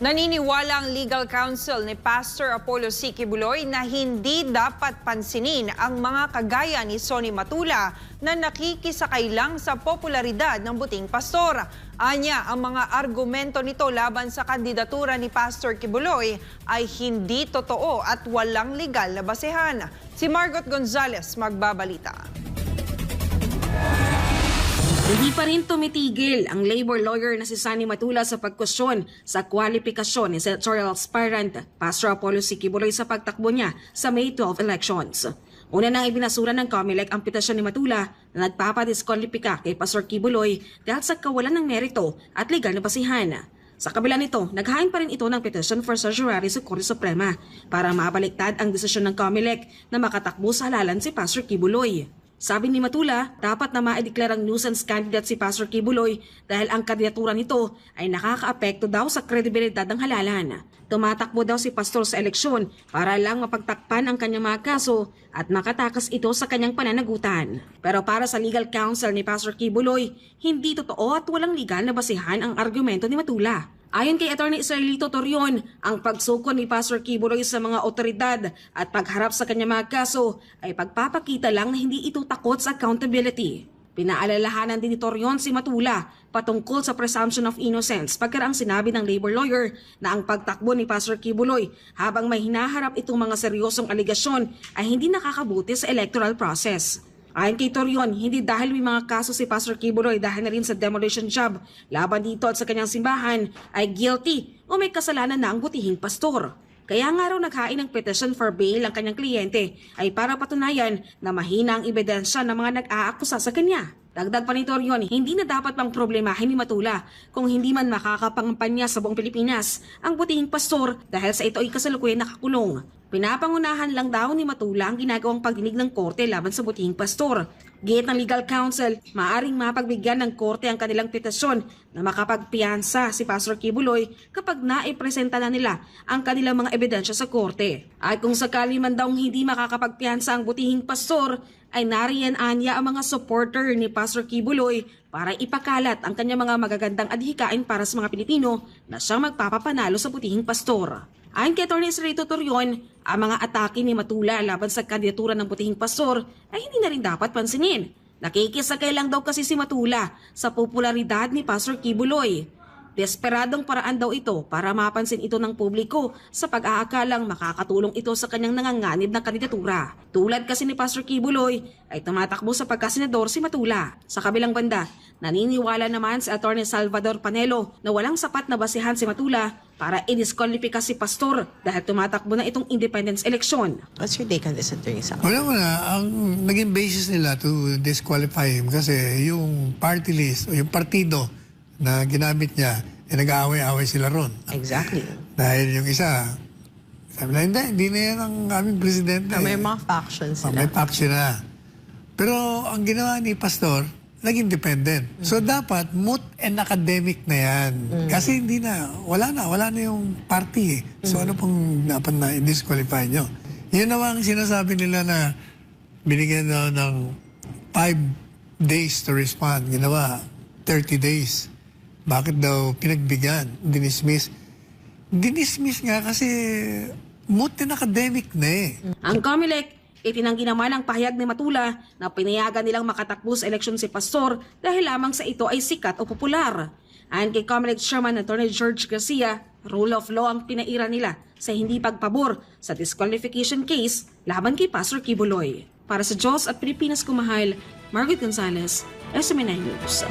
Naniniwala ang legal counsel ni Pastor Apollo C. Kibuloy na hindi dapat pansinin ang mga kagaya ni Sonny Matula na nakikisakay lang sa popularidad ng buting pastor. Anya, ang mga argumento nito laban sa kandidatura ni Pastor Kibuloy ay hindi totoo at walang legal na basehan. Si Margot Gonzalez magbabalita. Hindi pa rin tumitigil ang labor lawyer na si Sunny Matula sa pagkusyon sa kwalifikasyon ni senatorial aspirant Pastor Apollo C. Kibuloy sa pagtakbo niya sa May 12 elections. Una nang ibinasura ng COMELEC ang petisyon ni Matula na nagpapadiskwalipika kay Pastor Kibuloy dahil sa kawalan ng merito at legal na basihan. Sa kabila nito, naghain pa rin ito ng petition for certiorari sa Korte Suprema para mabaliktad ang desisyon ng COMELEC na makatakbo sa halalan si Pastor Kibuloy. Sabi ni Matula, dapat na maideklarang nuisance candidate si Pastor Kibuloy dahil ang kandidatura nito ay nakakaapekto daw sa kredibilidad ng halalan. Tumatakbo daw si Pastor sa eleksyon para lang mapagtakpan ang kanyang mga kaso at makatakas ito sa kanyang pananagutan. Pero para sa legal counsel ni Pastor Kibuloy, hindi totoo at walang legal na basihan ang argumento ni Matula. Ayon kay Atty. Israelito Torion, ang pagsuko ni Pastor Kibuloy sa mga otoridad at pagharap sa kanyang mga kaso ay pagpapakita lang na hindi ito takot sa accountability. Pinaalalahanan din ni Torion si Matula patungkol sa presumption of innocence pagkaraang sinabi ng labor lawyer na ang pagtakbo ni Pastor Kibuloy habang may hinaharap itong mga seryosong aligasyon ay hindi nakakabuti sa electoral process. Ayon kay Torion, hindi dahil may mga kaso si Pastor Kibuloy dahil na rin sa demolition job laban dito at sa kanyang simbahan ay guilty o may kasalanan na ang butihing pastor. Kaya nga raw naghain ng petition for bail ang kanyang kliyente ay para patunayan na mahina ang ebidensya ng mga nag-aakusa sa kanya. Dagdag pa ni Torion, hindi na dapat pang problemahin ni Matula kung hindi man makakapangampanya sa buong Pilipinas ang butihing pastor dahil sa ito ay kasalukuyan nakakulong. Pinapangunahan lang daw ni Matula ang ginagawang pagdinig ng korte laban sa butihing pastor. Gate ng legal counsel, maaring mapagbigyan ng korte ang kanilang petisyon na makapagpiyansa si Pastor Kibuloy kapag naipresenta na nila ang kanilang mga ebidensya sa korte. At kung sakali man daw hindi makakapagpiyansa ang butihing pastor, ay nariyan anya ang mga supporter ni Pastor Kibuloy para ipakalat ang kanyang mga magagandang adhikain para sa mga Pilipino na siyang magpapapanalo sa butihing pastor. Ayon kay Atty. Rito Torion, ang mga atake ni Matula laban sa kandidatura ng butihing pastor ay hindi na rin dapat pansinin. Nakikisakay lang daw kasi si Matula sa popularidad ni Pastor Kibuloy. Desperadong paraan daw ito para mapansin ito ng publiko sa pag-aakalang makakatulong ito sa kanyang nanganganib na kandidatura. Tulad kasi ni Pastor Kibuloy ay tumatakbo sa pagkasenador si Matula. Sa kabilang banda, naniniwala naman si Atty. Salvador Panelo na walang sapat na basehan si Matula para i-disqualify si Pastor dahil tumatakbo na itong independence election. What's your take on this, Attorney Sal? Wala wala. Ang naging basis nila to disqualify him kasi yung party list o yung partido na ginamit niya, eh, nag-aaway-aaway sila ron. Exactly. Dahil yung isa, sabi na, hindi, hindi na yan ang aming presidente. Ah, may mga factions Ah, sila. may faction na. Pero ang ginawa ni Pastor, naging independent. So dapat moot and academic na yan. Kasi hindi na, wala na, wala na yung party eh. So ano pong dapat na disqualify nyo? Yun naman ang sinasabi nila na binigyan daw ng five days to respond. Ginawa 30 days. Bakit daw pinagbigyan, dinismiss? Dinismiss nga kasi moot and academic na eh. Ang COMELEC, itinanggi naman ang pahayag ni Matula na pinayagan nilang makatakbo sa eleksyon si Pastor dahil lamang sa ito ay sikat o popular. Ayon kay COMELEC Chairman Attorney George Garcia, rule of law ang pinaira nila sa hindi pagpabor sa disqualification case laban kay Pastor Kibuloy. Para sa Diyos at Pilipinas Kumahal, Margaret Gonzalez, SMNI News.